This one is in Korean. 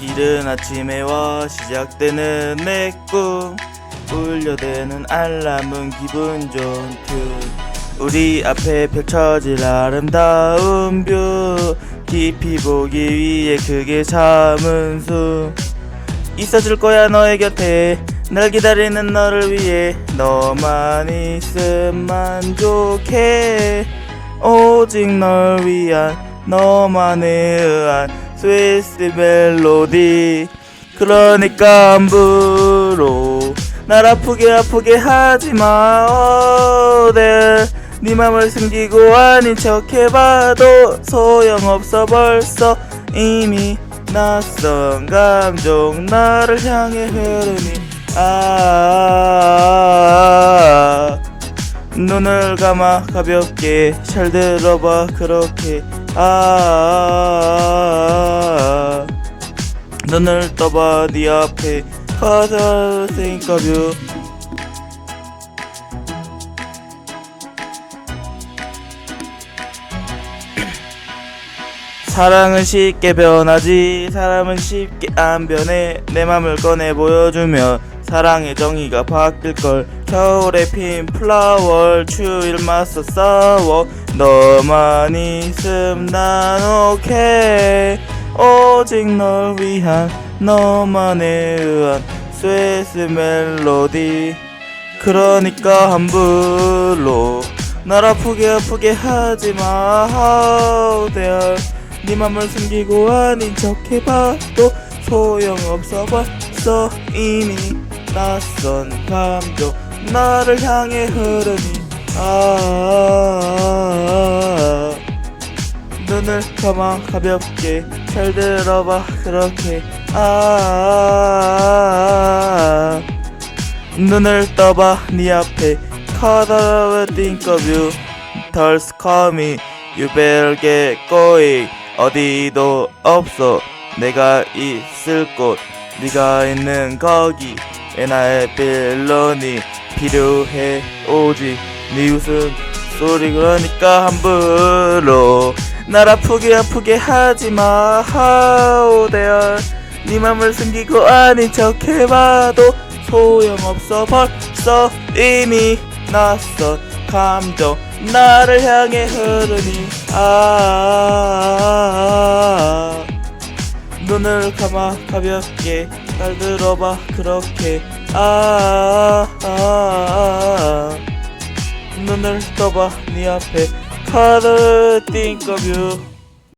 이른 아침에 와 시작되는 내 꿈. 울려대는 알람은 기분 좋은 튠 우리 앞에 펼쳐질 아름다운 뷰. 깊이 보기 위해 크게 참은 숨. 있어줄 거야 너의 곁에. 날 기다리는 너를 위해. 너만 있음 만족해 오직 널 위한 너만에 의한 스위스 멜로디. 그러니까 함부로 날 아프게 아프게 하지마. 어딜 네 맘을 숨기고 아닌 척 해봐도 소용없어 벌써 이미 낯선 감정 나를 향해 흐르니. 아 눈을 감아 가볍게 잘 들어봐. 그렇게. 아 눈을 떠봐 네 앞에 of you. 사랑은 쉽게 변하지 사람은 쉽게 안 변해. 내 맘을 꺼내 보여주면 사랑의 정의가 바뀔걸. 겨울에 핀 플라워 추위를 맞서 싸워. 너만 있음 난 오케이 오직 널 위한 너만에 의한 스웨스 멜로디. 그러니까 함부로 날 아프게 아프게 하지마 How dare 네 맘을 숨기고 아닌 척 해봐도 소용없어 벌써 이미 낯선 감정 나를 향해 흐르니. 아 눈을 감아 가볍게 잘 들어봐. 그렇게. 아 눈을 떠봐. 네 앞에 I think of you call me You better get. going 어디도 없어. 내가 있을 곳. 네가 있는 거기. 에 나의 빌런이 필요해? 오직 네 웃음 소리 그러니까 함부로 날 아프게 아프게 하지마 dare 네 맘을 숨기고 아닌 척 해봐도 소용없어. 벌써 이미 낯선 감정 나를 향해 흐르니. 아 눈을 감아 가볍게 날 들어봐. 그렇게. 아, 아, 아. 눈을 떠봐. 네 앞에 I think of you